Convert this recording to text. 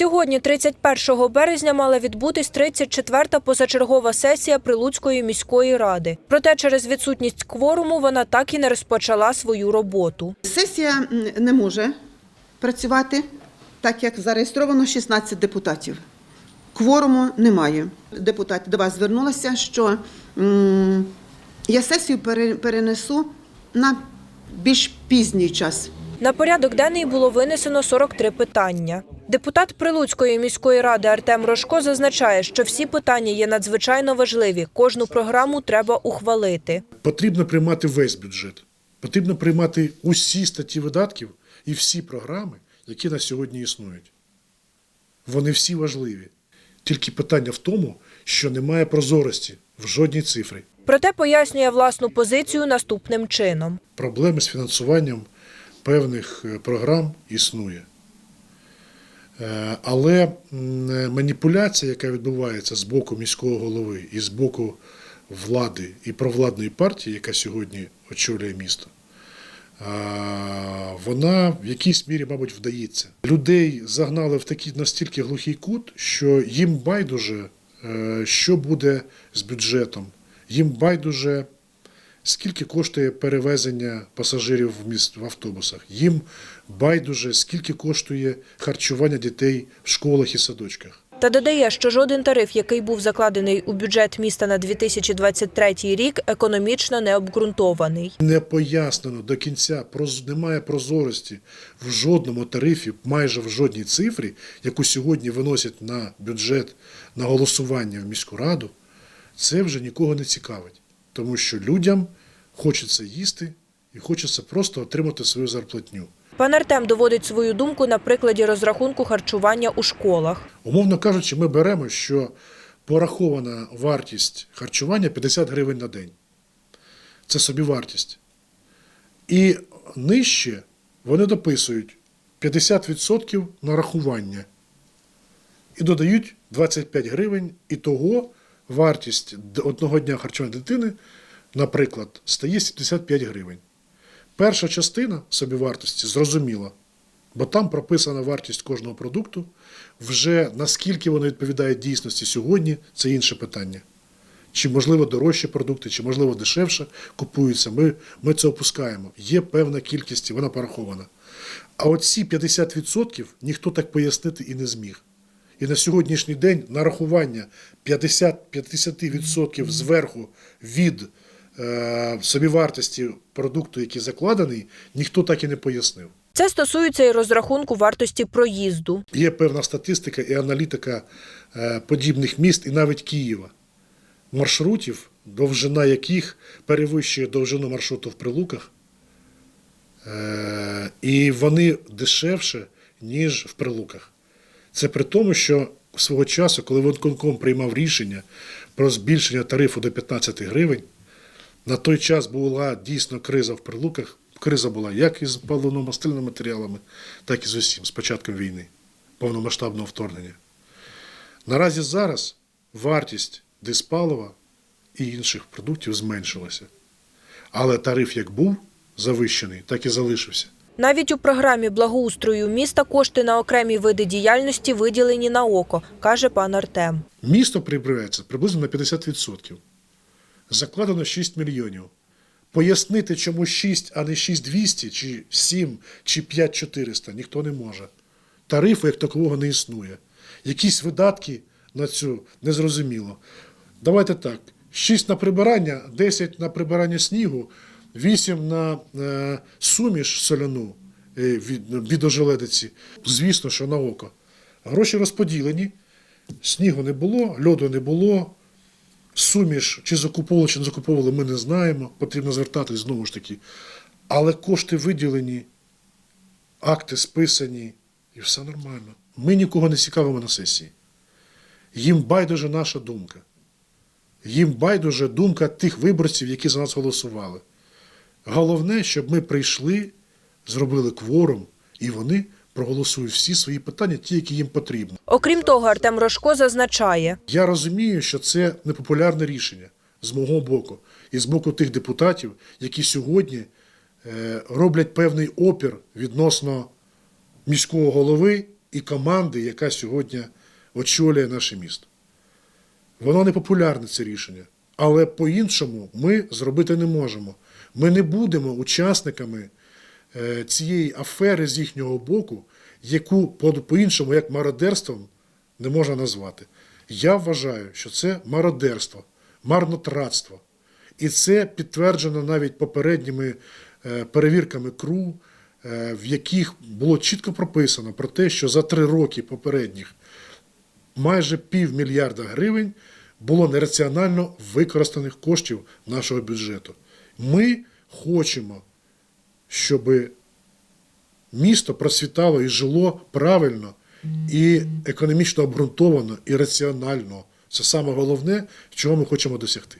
Сьогодні, 31 березня, мала відбутись 34-та позачергова сесія Прилуцької міської ради. Проте через відсутність кворуму вона так і не розпочала свою роботу. Сесія не може працювати, так як зареєстровано 16 депутатів. Кворуму немає. Депутати до вас звернулися, що я сесію пере- перенесу на більш пізній час. На порядок денний було винесено 43 питання. Депутат Прилуцької міської ради Артем Рожко зазначає, що всі питання є надзвичайно важливі. Кожну програму треба ухвалити. Потрібно приймати весь бюджет. Потрібно приймати усі статті видатків і всі програми, які на сьогодні існують. Вони всі важливі. Тільки питання в тому, що немає прозорості в жодній цифрі. Проте пояснює власну позицію наступним чином. Проблеми з фінансуванням певних е, програм існує. Е, Але е, маніпуляція, яка відбувається з боку міського голови і з боку влади і провладної партії, яка сьогодні очолює місто, вона в якійсь мірі, мабуть, вдається. Людей загнали в такий настільки глухий кут, що їм байдуже, що буде з бюджетом, їм байдуже, скільки коштує перевезення пасажирів в міст в автобусах. Їм байдуже, скільки коштує харчування дітей в школах і садочках. Та додає, що жоден тариф, який був закладений у бюджет міста на 2023 рік, економічно не обґрунтований. Не пояснено до кінця, немає прозорості в жодному тарифі, майже в жодній цифрі, яку сьогодні виносять на бюджет на голосування в міську раду. Це вже нікого не цікавить, тому що людям хочеться їсти і хочеться просто отримати свою зарплатню. Пан Артем доводить свою думку на прикладі розрахунку харчування у школах. Умовно кажучи, ми беремо, що порахована вартість харчування 50 гривень на день. Це собівартість. І нижче вони дописують 50% нарахування і додають 25 гривень, і того вартість одного дня харчування дитини, наприклад, стає 75 гривень. Перша частина собівартості зрозуміла, бо там прописана вартість кожного продукту. Вже наскільки воно відповідає дійсності сьогодні, це інше питання. Чи можливо дорожчі продукти, чи можливо дешевше купуються. Ми, ми це опускаємо. Є певна кількість, вона порахована. А от ці 50% ніхто так пояснити і не зміг. І на сьогоднішній день нарахування 50, 50% зверху від е, собівартості продукту, який закладений, ніхто так і не пояснив. Це стосується і розрахунку вартості проїзду. Є певна статистика і аналітика е, подібних міст і навіть Києва. Маршрутів, довжина яких перевищує довжину маршруту в Прилуках, Е, і вони дешевше, ніж в Прилуках. Це при тому, що свого часу, коли виконком приймав рішення про збільшення тарифу до 15 гривень, на той час була дійсно криза в Прилуках. Криза була як із паливно-мастильними матеріалами, так і з усім, з початком війни, повномасштабного вторгнення. Наразі зараз вартість диспалива і інших продуктів зменшилася. Але тариф як був завищений, так і залишився. Навіть у програмі благоустрою міста кошти на окремі види діяльності виділені на око, каже пан Артем. Місто прибирається приблизно на 50%. Закладено 6 мільйонів. Пояснити, чому 6, а не 6200, чи 7, чи 5400, ніхто не може. Тарифу як такового не існує. Якісь видатки на цю незрозуміло. Давайте так: 6 на прибирання, 10 на прибирання снігу, 8 на е, суміш соляну е, від, від ожеледиці. Звісно, що на око. Гроші розподілені, снігу не було, льоду не було. Суміш, чи закуповували, чи не закуповували, ми не знаємо. Потрібно звертатись знову ж таки. Але кошти виділені, акти списані, і все нормально. Ми нікого не цікавимо на сесії. Їм байдуже наша думка. Їм байдуже думка тих виборців, які за нас голосували. Головне, щоб ми прийшли, зробили кворум, і вони проголосують всі свої питання, ті, які їм потрібні. Окрім того, Артем Рожко зазначає, Я розумію, що це непопулярне рішення з мого боку і з боку тих депутатів, які сьогодні е, роблять певний опір відносно міського голови і команди, яка сьогодні очолює наше місто. Воно не популярне це рішення, але по-іншому ми зробити не можемо. Ми не будемо учасниками е, цієї афери з їхнього боку, яку по- по-іншому, як мародерством, не можна назвати. Я вважаю, що це мародерство, марнотратство. І це підтверджено навіть попередніми е, перевірками КРУ, е, в яких було чітко прописано про те, що за три роки попередніх майже півмільярда гривень було нераціонально використаних коштів нашого бюджету. Ми хочемо, щоб місто процвітало і жило правильно, і економічно обґрунтовано, і раціонально. Це саме головне, чого ми хочемо досягти.